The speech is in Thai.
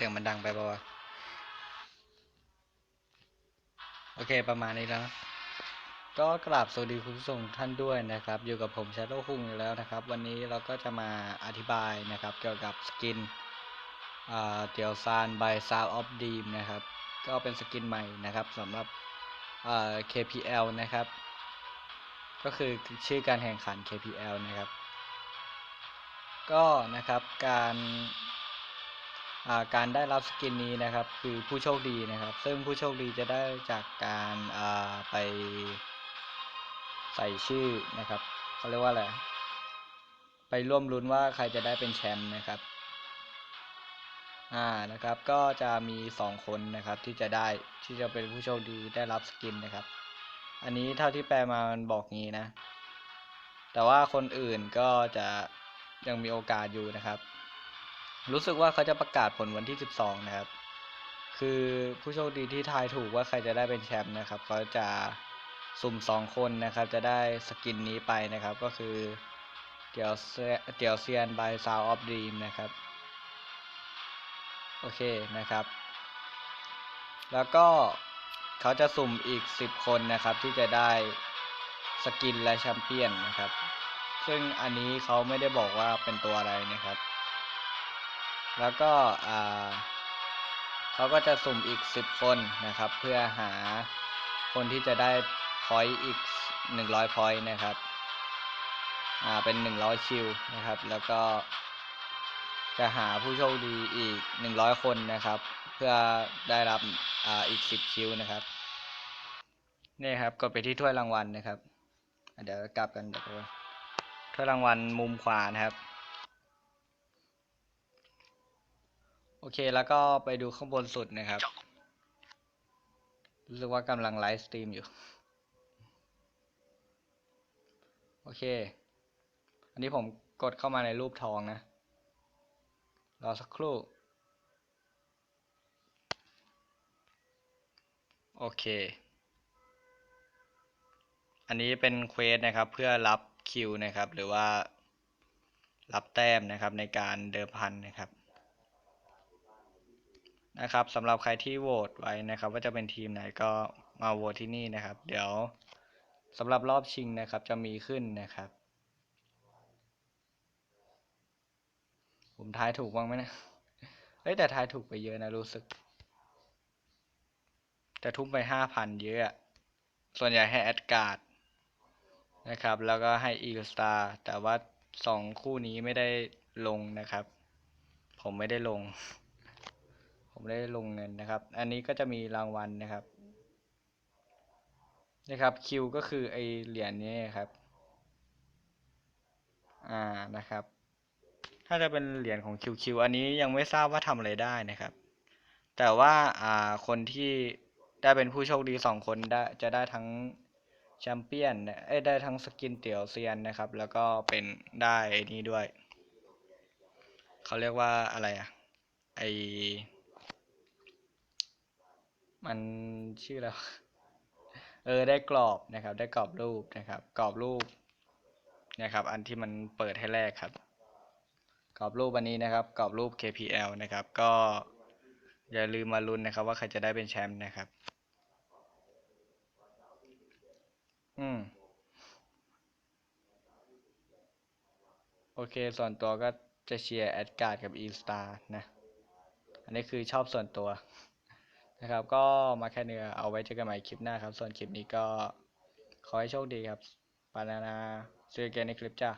สียงมันดังไปปะวะโอเคประมาณนี้แล้วก็กราบสวัสดีคุณผู้ชมท่านด้วยนะครับ อยู่กับผมชาโดคุงอีกแล้วนะครับ วันนี้เราก็จะมาอธิบายนะครับ เกี่ยวกับสกินเตียวซาน by Sound of Dream นะครับ ก็เป็นสกินใหม่นะครับสำหรับ KPL นะครับ ก็คือชื่อการแข่งขัน KPL นะครับ ก็นะครับการ การได้รับสกินนี้นะครับคือผู้โชคดีนะครับ ซึ่งผู้โชคดีจะได้จากการาไปใส่ชื่อนะครับเขาเรียกว่าอะไรไปร่วมลุ้นว่าใครจะได้เป็นแชมป์นะครับอ่านะครับก็จะมีสองคนนะครับที่จะได้ที่จะเป็นผู้โชคดีได้รับสกินนะครับ อันนี้เท่าที่แปลมามันบอกงี้นะ แต่ว่าคนอื่นก็จะยังมีโอกาสอยู่นะครับ รู้สึกว่าเขาจะประกาศผลวันที่ 12 นะครับ คือผู้โชคดีที่ทายถูกว่าใครจะได้เป็นแชมป์นะครับเขาจะสุ่มสองคนนะครับ จะได้สกินนี้ไปนะครับ ก็คือเตียวเซียเตียวเซียน by Sound of Dream นะครับ โอเคนะครับ แล้วก็เขาจะสุ่มอีก 10 คนนะครับ ที่จะได้สกินและแชมเปี้ยนนะครับ ซึ่งอันนี้เขาไม่ได้บอกว่าเป็นตัวอะไรนะครับ แล้วก็เขาก็จะสุ่มอีก 10 คนนะครับ เพื่อหาคนที่จะได้พอยต์อีก 100พอยต์นะครับเป็น 100 คิวนะครับ แล้วก็จะหาผู้โชคดีอีก 100 คนนะครับ เพื่อได้รับออีก 10 คิวนะครับนี่ครับกดไปที่ถ้วยรางวัลนะครับ เดี๋ยวกลับกันเดี๋ยวถ้วยรางวัลมุมขวานะครับ โอเคแล้วก็ไปดูข้างบนสุดนะครับรู้สึกว่ากำลังไลฟ์สตรีมอยู่ โอเค อันนี้ผมกดเข้ามาในรูปทองนะ รอสักครู่ โอเค อันนี้เป็นเควสนะครับ เพื่อรับคิวนะครับ หรือว่ารับแต้มนะครับในการเดิมพันนะครับ นะครับสำหรับใครที่โหวตไว้นะครับ ว่าจะเป็นทีมไหนก็มาโหวตที่นี่นะครับ เดี๋ยวสำหรับรอบชิงนะครับ จะมีขึ้นนะครับ ผมทายถูกบ้างไหมนะเอ้แต่ทายถูกไปเยอะนะรู้สึก แต่ทุ่มไปห้าพันเยอะอะส่วนใหญ่ให้แอดการ์ดนะครับ แล้วก็ให้อีลสตาร์แต่ว่าสองคู่นี้ไม่ได้ลงนะครับ ผมไม่ได้ลง ผมได้ลงเงินนะครับ อันนี้ก็จะมีรางวัลนะครับนะครับคิวก็คือไอเหรียญนี้ครับ อ่านะครับ ถ้าจะเป็นเหรียญของคิวคิวอันนี้ยังไม่ทราบว่าทำอะไรได้นะครับ แต่ว่าอ่าคนที่ได้เป็นผู้โชคดีสองคนได้จะได้ทั้งแชมเปี้ยนเอ้ยได้ทั้งสกินเตี๋ยวเซียนนะครับ แล้วก็เป็นได้นี้ด้วย เขาเรียกว่าอะไรอะไอ มันชื่ออะไรวเออได้กรอบนะครับ ได้กรอบรูปนะครับ กรอบรูปนะครับ อันที่มันเปิดให้แรกครับ กรอบรูปอันนี้นะครับ กรอบรูป KPL นะครับ ก็อย่าลืมมาลุ้นนะครับ ว่าใครจะได้เป็นแชมป์นะครับ อืมโอเค ส่วนตัวก็จะเชียร์แอดการ์ดกับอีสตาร์นะ อันนี้คือชอบส่วนตัว นะครับ ก็มาแค่เนื้อเอาไว้เจอกันใหม่คลิปหน้าครับ ส่วนคลิปนี้ก็ขอให้โชคดีครับปานานาเจอกันในคลิปจ้า